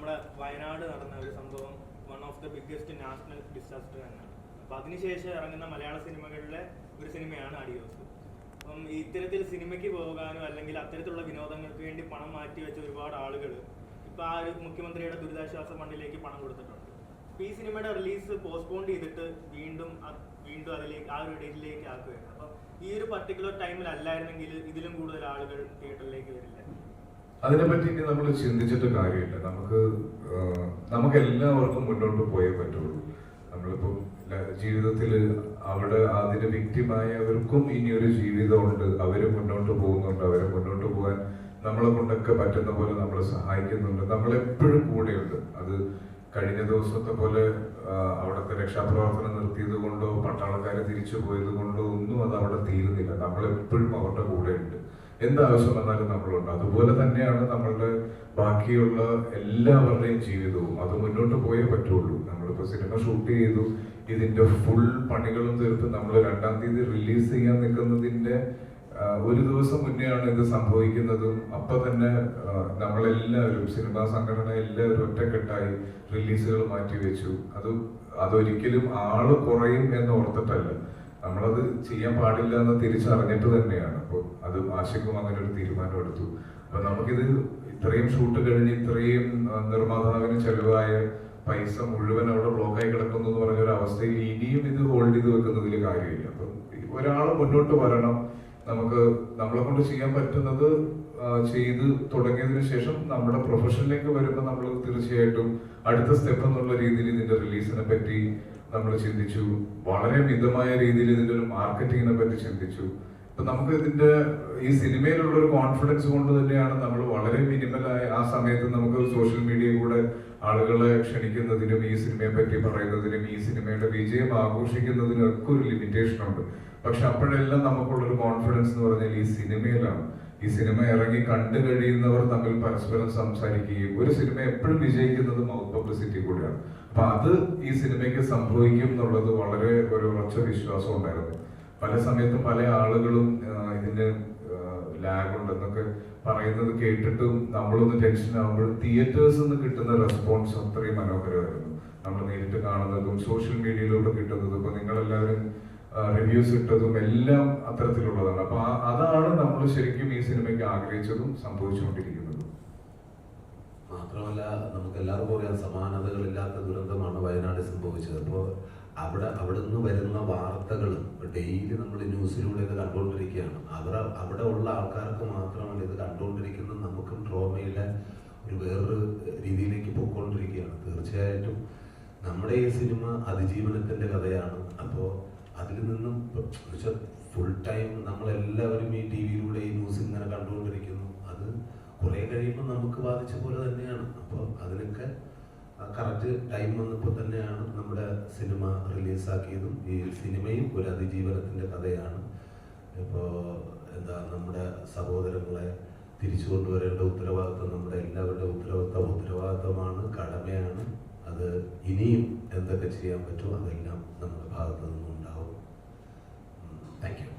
നമ്മുടെ വയനാട് നടന്ന ഒരു സംഭവം one of the biggest national disaster തന്നെയാണ്. അപ്പം അതിനുശേഷം ഇറങ്ങുന്ന മലയാള സിനിമകളിലെ ഒരു സിനിമയാണ് അഡിയോസ് അപ്പം ഇത്തരത്തിൽ സിനിമയ്ക്ക് പോകാനോ അല്ലെങ്കിൽ അത്തരത്തിലുള്ള വിനോദങ്ങൾക്ക് വേണ്ടി പണം മാറ്റി വെച്ച ഒരുപാട് ആളുകൾ ഇപ്പം ആ ഒരു മുഖ്യമന്ത്രിയുടെ ദുരിതാശ്വാസ ഫണ്ടിലേക്ക് പണം കൊടുത്തിട്ടുണ്ട്. അപ്പം ഈ സിനിമയുടെ റിലീസ് പോസ്റ്റ്പോൺ ചെയ്തിട്ട് വീണ്ടും വീണ്ടും അതിലേക്ക് ആ ഒരു ഡേറ്റിലേക്ക് ആക്കുകയാണ്. അപ്പം ഈ ഒരു പർട്ടിക്കുലർ ടൈമിൽ അല്ലായിരുന്നെങ്കിൽ ഇതിലും കൂടുതൽ ആളുകൾ തിയേറ്ററിലേക്ക് വരില്ല അതിനെപ്പറ്റി ഇനി നമ്മൾ ചിന്തിച്ചിട്ട് കാര്യമില്ല. നമുക്ക് നമുക്ക് എല്ലാവർക്കും മുന്നോട്ട് പോയേ പറ്റുള്ളൂ. നമ്മളിപ്പോൾ ജീവിതത്തിൽ അവിടെ അതിന് ഇനി ഇനിയൊരു ജീവിതമുണ്ട്. അവർ മുന്നോട്ട് പോകുന്നുണ്ട്. അവരെ മുന്നോട്ട് പോകാൻ നമ്മളെ കൊണ്ടൊക്കെ പറ്റുന്ന പോലെ നമ്മളെ സഹായിക്കുന്നുണ്ട്. നമ്മളെപ്പോഴും കൂടെയുണ്ട്. അത് കഴിഞ്ഞ ദിവസത്തെ പോലെ അവിടുത്തെ രക്ഷാപ്രവർത്തനം നിർത്തിയത് കൊണ്ടോ പട്ടാളക്കാരെ തിരിച്ചു പോയത് കൊണ്ടോ ഒന്നും അത് അവിടെ തീരുന്നില്ല. നമ്മളെപ്പോഴും അവരുടെ കൂടെയുണ്ട് എന്താവശ്യം വന്നാലും നമ്മളുണ്ട്. അതുപോലെ തന്നെയാണ് നമ്മളുടെ ബാക്കിയുള്ള എല്ലാവരുടെയും ജീവിതവും. അത് മുന്നോട്ട് പോയേ പറ്റുള്ളൂ. നമ്മളിപ്പോൾ സിനിമ ഷൂട്ട് ചെയ്തു. ഇതിന്റെ ഫുൾ പണികളും തീർത്ത് നമ്മൾ രണ്ടാം തീയതി റിലീസ് ചെയ്യാൻ നിൽക്കുന്നതിന്റെ ആ, ഒരു ദിവസം മുന്നെയാണ് ഇത് സംഭവിക്കുന്നതും. അപ്പൊ തന്നെ നമ്മളെല്ലാവരും സിനിമാ സംഘടന എല്ലാവരും ഒറ്റക്കെട്ടായി റിലീസുകൾ മാറ്റി വെച്ചു അത് അതൊരിക്കലും ആൾ കുറയും എന്ന് ഓർത്തിട്ടല്ല. നമ്മളത് ചെയ്യാൻ പാടില്ല എന്ന് തിരിച്ചറിഞ്ഞിട്ട് തന്നെയാണ്. അപ്പോൾ അത് ആശയക്കും അങ്ങനെ ഒരു തീരുമാനം എടുത്തു അപ്പൊ നമുക്കിത് ഇത്രയും ഷൂട്ട് കഴിഞ്ഞ് ഇത്രയും നിർമ്മാതാവിന് ചെലവായ പൈസ മുഴുവൻ അവിടെ ബ്ലോക്കായി കിടക്കുന്നു എന്ന് പറഞ്ഞ ഒരു അവസ്ഥയിൽ ഇനിയും ഇത് ഹോൾഡ് ചെയ്ത് വെക്കുന്നതിൽ കാര്യമില്ല. അപ്പം ഒരാൾ മുന്നോട്ട് വരണം. നമുക്ക് നമ്മളെ കൊണ്ട് ചെയ്യാൻ പറ്റുന്നത് ചെയ്ത് തുടങ്ങിയതിനു ശേഷം നമ്മുടെ പ്രൊഫഷനിലേക്ക് വരുമ്പോൾ നമ്മൾ തീർച്ചയായിട്ടും അടുത്ത സ്റ്റെപ്പ് എന്നുള്ള രീതിയിൽ ഇതിന്റെ റിലീസിനെ പറ്റി നമ്മൾ ചിന്തിച്ചു. വളരെ മിതമായ രീതിയിൽ ഇതിന്റെ ഒരു മാർക്കറ്റിങ്ങിനെ പറ്റി ചിന്തിച്ചു. ഇപ്പൊ നമുക്ക് ഇതിന്റെ ഈ സിനിമയിലുള്ള ഒരു കോൺഫിഡൻസ് കൊണ്ട് തന്നെയാണ് നമ്മൾ വളരെ മിനിമലായ ആ സമയത്ത് നമുക്ക് സോഷ്യൽ മീഡിയ കൂടെ ആളുകളെ ക്ഷണിക്കുന്നതിനും ഈ സിനിമയെ പറ്റി പറയുന്നതിനും ഈ സിനിമയുടെ വിജയം ആഘോഷിക്കുന്നതിനും ഒക്കെ ഒരു ലിമിറ്റേഷൻ ഉണ്ട്. പക്ഷെ അപ്പോഴെല്ലാം നമുക്കുള്ളൊരു കോൺഫിഡൻസ് എന്ന് പറഞ്ഞാൽ ഈ സിനിമയിലാണ്. ഈ സിനിമ ഇറങ്ങി കണ്ടു കഴിയുന്നവർ തമ്മിൽ പരസ്പരം സംസാരിക്കുകയും ഒരു സിനിമ എപ്പോഴും വിജയിക്കുന്നത് മൗത്ത് പബ്ലിസിറ്റി കൂടെയാണ്. അപ്പൊ അത് ഈ സിനിമയ്ക്ക് സംഭവിക്കും എന്നുള്ളത് വളരെ ഒരു ഉറച്ച വിശ്വാസം ഉണ്ടായിരുന്നു. പല സമയത്തും പല ആളുകളും ആ, ഇതിന് ലാഗ് ഉണ്ടെന്നൊക്കെ പറയുന്നത് കേട്ടിട്ടും നമ്മളൊന്ന് ടെൻഷൻ ആകുമ്പോൾ തിയേറ്റേഴ്സിൽ നിന്ന് കിട്ടുന്ന റെസ്പോൺസ് അത്രയും മനോഹരമായിരുന്നു. നമ്മൾ നേരിട്ട് കാണുന്നതും സോഷ്യൽ മീഡിയയിലൂടെ കിട്ടുന്നതും ഇപ്പൊ നിങ്ങളെല്ലാവരും റിവ്യൂസ് ഇട്ടതും എല്ലാം അത്തരത്തിലുള്ളതാണ്. അപ്പൊ അതാണ് നമ്മൾ ശരിക്കും ഈ സിനിമയ്ക്ക് ആഗ്രഹിച്ചതും സംഭവിച്ചുകൊണ്ടിരിക്കുന്നതും. മാത്രമല്ല നമുക്ക് എല്ലാവർക്കും അറിയാം സമാനതകളില്ലാത്ത ദുരന്തമാണ് വയനാട് സംഭവിച്ചത്. അപ്പോൾ അവിടെ അവിടെ നിന്ന് വരുന്ന വാർത്തകൾ ഡെയിലി നമ്മൾ ന്യൂസിലൂടെ ഇത് കണ്ടുകൊണ്ടിരിക്കുകയാണ്. അവർ അവിടെ ഉള്ള ആൾക്കാർക്ക് മാത്രമാണ് ഇത് കണ്ടുകൊണ്ടിരിക്കുന്നത്. നമുക്കും ട്രോമയിലെ ഒരു വേറൊരു രീതിയിലേക്ക് പോയിക്കൊണ്ടിരിക്കുകയാണ്. തീർച്ചയായിട്ടും നമ്മുടെ ഈ സിനിമ അതിജീവനത്തിന്റെ കഥയാണ്. അപ്പോൾ അതിൽ നിന്നും ഫുൾ ടൈം നമ്മളെല്ലാവരും ഈ ടി വിയിലൂടെ ഈ ന്യൂസ് ഇങ്ങനെ കണ്ടുകൊണ്ടിരിക്കുന്നു. അത് കുറെ കഴിയുമ്പോൾ നമുക്ക് ബാധിച്ച പോലെ തന്നെയാണ്. അപ്പോൾ അതിനൊക്കെ കറക്റ്റ് ടൈം വന്നപ്പോൾ തന്നെയാണ് നമ്മുടെ സിനിമ റിലീസാക്കിയതും ഈ സിനിമയും ഒരു അതിജീവനത്തിന്റെ കഥയാണ്. ഇപ്പോൾ എന്താ നമ്മുടെ സഹോദരങ്ങളെ തിരിച്ചു കൊണ്ടുവരേണ്ട ഉത്തരവാദിത്വം നമ്മുടെ എല്ലാവരുടെ ഉത്തരവാദിത്വം ഉത്തരവാദിത്വമാണ് കടമയാണ്. അത് ഇനിയും എന്തൊക്കെ ചെയ്യാൻ പറ്റുമോ അതെല്ലാം നമ്മുടെ ഭാഗത്തു നിന്നുണ്ടാവും താങ്ക് യു.